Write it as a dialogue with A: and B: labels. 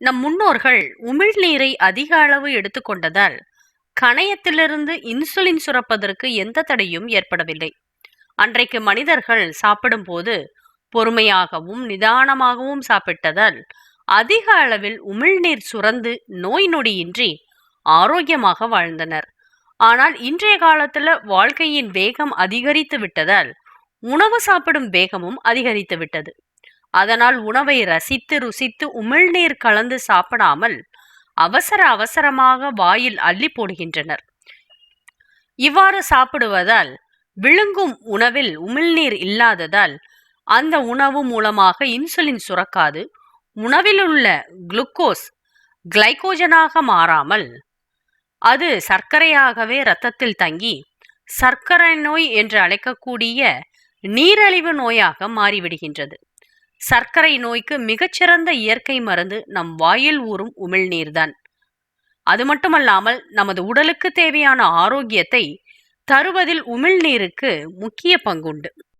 A: நம் முன்னோர்கள் உமிழ்நீரை அதிக அளவு எடுத்துக்கொண்டதால் கணையத்திலிருந்து இன்சுலின் சுரப்பதற்கு எந்த தடையும் ஏற்படவில்லை. அன்றைக்கு மனிதர்கள் சாப்பிடும்போது பொறுமையாகவும் நிதானமாகவும் சாப்பிட்டதால் அதிக அளவில் உமிழ்நீர் சுரந்து நோய் நொடியின்றி ஆரோக்கியமாக வாழ்ந்தனர். ஆனால் இன்றைய காலத்துல வாழ்க்கையின் வேகம் அதிகரித்து விட்டதால் உணவு சாப்பிடும் வேகமும் அதிகரித்து விட்டது. அதனால் உணவை ரசித்து ருசித்து உமிழ்நீர் கலந்து சாப்பிடாமல் அவசர அவசரமாக வாயில் அள்ளி போடுகின்றனர். இவ்வாறு சாப்பிடுவதால் விழுங்கும் உணவில் உமிழ்நீர் இல்லாததால் அந்த உணவு மூலமாக இன்சுலின் சுரக்காது. உணவில் உள்ள குளுக்கோஸ் கிளைகோஜனாக மாறாமல் அது சர்க்கரையாகவே இரத்தத்தில் தங்கி சர்க்கரை நோய் என்று அழைக்கக்கூடிய நீரழிவு நோயாக மாறிவிடுகின்றது. சர்க்கரை நோய்க்கு மிகச்சிறந்த இயற்கை மருந்து நம் வாயில் ஊறும் உமிழ்நீர்தான் அது மட்டுமல்லாமல் நமது உடலுக்கு தேவையான ஆரோக்கியத்தை தருவதில் உமிழ்நீருக்கு முக்கிய பங்குண்டு.